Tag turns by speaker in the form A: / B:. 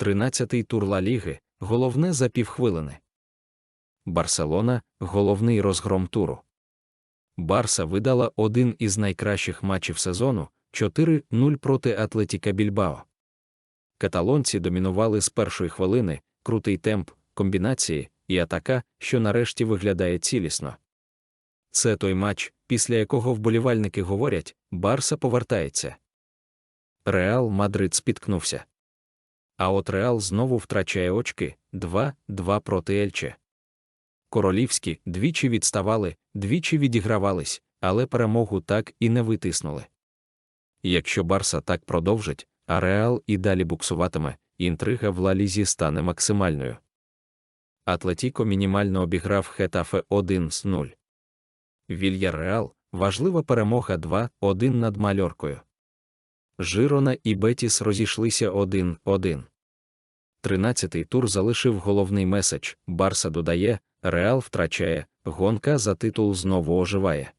A: 13-й тур Ла Ліги, головне за півхвилини. Барселона головний розгром туру. Барса видала один із найкращих матчів сезону 4-0 проти Атлетіка Більбао. Каталонці домінували з першої хвилини, крутий темп, комбінації і атака, що нарешті виглядає цілісно. Це той матч, після якого вболівальники говорять, Барса повертається. Реал Мадрид спіткнувся. А от Реал знову втрачає очки 2-2 проти Ельче. Королівські двічі відставали, двічі відігравались, але перемогу так і не витиснули. Якщо Барса так продовжить, а Реал і далі буксуватиме, інтрига в Лалізі стане максимальною. Атлетіко мінімально обіграв Хетафе 1 з 0. Вільяреал важлива перемога 2-1 над Мальоркою. Жирона і Бетіс розійшлися 1-1. Тринадцятий тур залишив головний меседж Барса додає, Реал втрачає, гонка за титул знову оживає.